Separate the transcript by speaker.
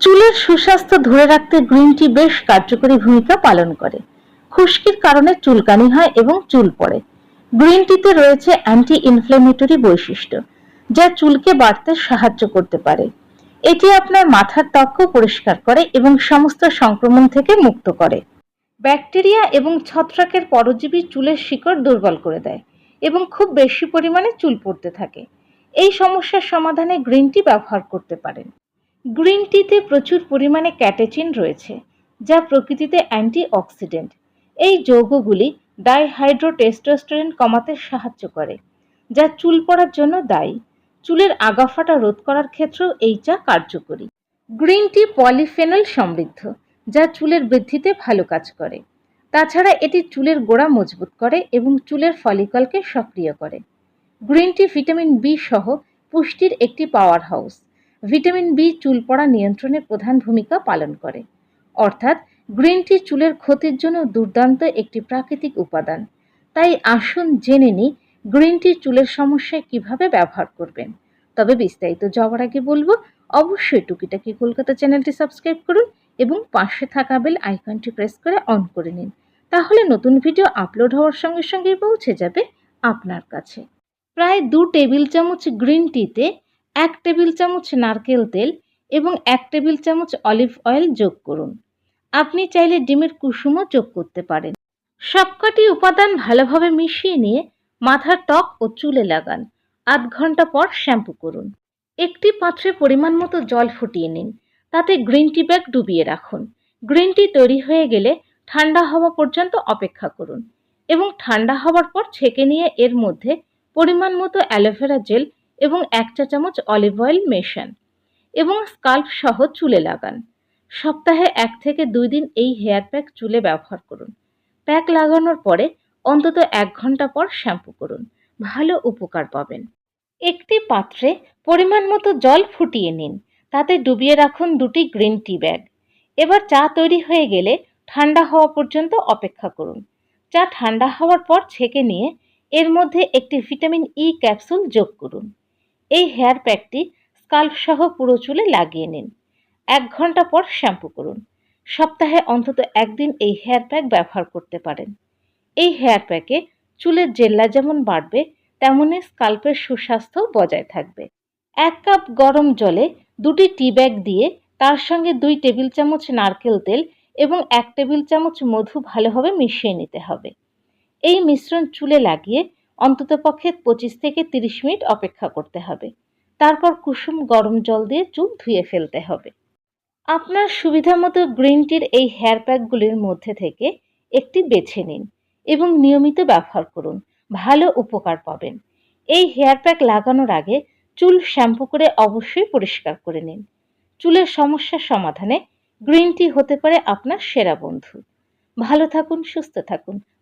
Speaker 1: চুলের সুস্বাস্থ্য ধরে রাখতে গ্রিন টি বেশ কার্যকরী ভূমিকা পালন করে। খুশকির কারণে চুলকানি হয় এবং চুল পড়ে। গ্রিন টিতে রয়েছে অ্যান্টি ইনফ্লেমেটরি বৈশিষ্ট্য, যা চুলকে বাড়তে সাহায্য করতে পারে। এটি আপনার মাথার ত্বকও পরিষ্কার করে এবং সমস্ত সংক্রমণ থেকে মুক্ত করে। ব্যাকটেরিয়া এবং ছত্রাকের পরজীবী চুলের শিকড় দুর্বল করে দেয় এবং খুব বেশি পরিমাণে চুল পড়তে থাকে। এই সমস্যার সমাধানে গ্রিন টি ব্যবহার করতে পারেন। গ্রিন টিতে প্রচুর পরিমাণে ক্যাটেচিন রয়েছে, যা প্রকৃতিতে অ্যান্টিঅক্সিডেন্ট। এই যৌগগুলি ডাইহাইড্রোটেস্টোস্টেরন কমাতে সাহায্য করে, যা চুল পড়ার জন্য দায়ী। চুলের আগাফাটা রোধ করার ক্ষেত্রেও এই চা কার্যকরী। গ্রিন টি পলিফেনল সমৃদ্ধ, যা চুলের বৃদ্ধিতে ভালো কাজ করে। তাছাড়া এটি চুলের গোড়া মজবুত করে এবং চুলের ফলিকলকে সক্রিয় করে। গ্রিন টি ভিটামিন বি সহ পুষ্টির একটি পাওয়ার হাউস ভিটামিন বি চুল পড়া নিয়ন্ত্রণে প্রধান ভূমিকা পালন করে। অর্থাৎ গ্রিন টি চুলের ক্ষতির জন্য দুর্দান্ত একটি প্রাকৃতিক উপাদান। তাই আসুন জেনে নিই গ্রিন টি চুলের সমস্যায় কীভাবে ব্যবহার করবেন। তবে বিস্তারিত যাওয়ার আগে বলব, অবশ্যই টুকিটাকি কলকাতা চ্যানেলটি সাবস্ক্রাইব করুন এবং পাশে থাকা বেল আইকনটি প্রেস করে অন করে নিন। তাহলে নতুন ভিডিও আপলোড হওয়ার সঙ্গে সঙ্গেই পৌঁছে যাবে আপনার কাছে। প্রায় দু টেবিল চামচ গ্রিন টিতে এক টেবিল চামচ নারকেল তেল এবং এক টেবিল চামচ অলিভ অয়েল যোগ করুন। আপনি চাইলে ডিমের কুসুমও যোগ করতে পারেন। সবকটি উপাদান ভালোভাবে মিশিয়ে নিয়ে মাথার ত্বক ও চুলে লাগান। আধ ঘণ্টা পর শ্যাম্পু করুন। একটি পাত্রে পরিমাণ মতো জল ফুটিয়ে নিন। তাতে গ্রিন টি ব্যাগ ডুবিয়ে রাখুন। গ্রিন টি তৈরি হয়ে গেলে ঠান্ডা হওয়া পর্যন্ত অপেক্ষা করুন এবং ঠান্ডা হওয়ার পর ছেঁকে নিয়ে এর মধ্যে পরিমাণ মতো অ্যালোভেরা জেল এবং এক চা চামচ অলিভ অয়েল মেশান এবং স্কাল্প সহ চুলে লাগান। সপ্তাহে এক থেকে দুই দিন এই হেয়ার প্যাক চুলে ব্যবহার করুন। প্যাক লাগানোর পরে অন্তত এক ঘণ্টা পর শ্যাম্পু করুন। ভালো উপকার পাবেন। একটি পাত্রে পরিমাণ মতো জল ফুটিয়ে নিন। তাতে ডুবিয়ে রাখুন দুটি গ্রিন টি ব্যাগ। এবার চা তৈরি হয়ে গেলে ঠান্ডা হওয়া পর্যন্ত অপেক্ষা করুন। চা ঠান্ডা হওয়ার পর ছেঁকে নিয়ে মধ্যে একটি ভিটামিন ই ক্যাপসুল যোগ করুন। এই হেয়ার প্যাকটি স্কাল্প সহ পুরো চুলে লাগিয়ে নিন। এক ঘণ্টা পর শ্যাম্পু করুন। সপ্তাহে অন্তত একদিন এই হেয়ার প্যাক ব্যবহার করতে পারেন। এই হেয়ার প্যাকে চুলের জেল্লা যেমন বাড়বে তেমনই স্কাল্পের সুস্বাস্থ্য বজায় থাকবে। এক কাপ গরম জলে দুটি টি ব্যাগ দিয়ে তার সঙ্গে দুই টেবিল চামচ নারকেল তেল এবং এক টেবিল চামচ মধু ভালোভাবে মিশিয়ে নিতে হবে। এই মিশ্রণ চুলে লাগিয়ে অন্ততপক্ষে পঁচিশ থেকে তিরিশ মিনিট অপেক্ষা করতে হবে। তারপর কুসুম গরম জল দিয়ে চুল ধুয়ে ফেলতে হবে। আপনার সুবিধা মতো গ্রিন টির এই হেয়ার প্যাকগুলির মধ্যে থেকে একটি বেছে নিন এবং নিয়মিত ব্যবহার করুন। ভালো উপকার পাবেন। এই হেয়ার প্যাক লাগানোর আগে চুল শ্যাম্পু করে অবশ্যই পরিষ্কার করে নিন। চুলের সমস্যার সমাধানে গ্রিন টি হতে পারে আপনার সেরা বন্ধু। ভালো থাকুন, সুস্থ থাকুন।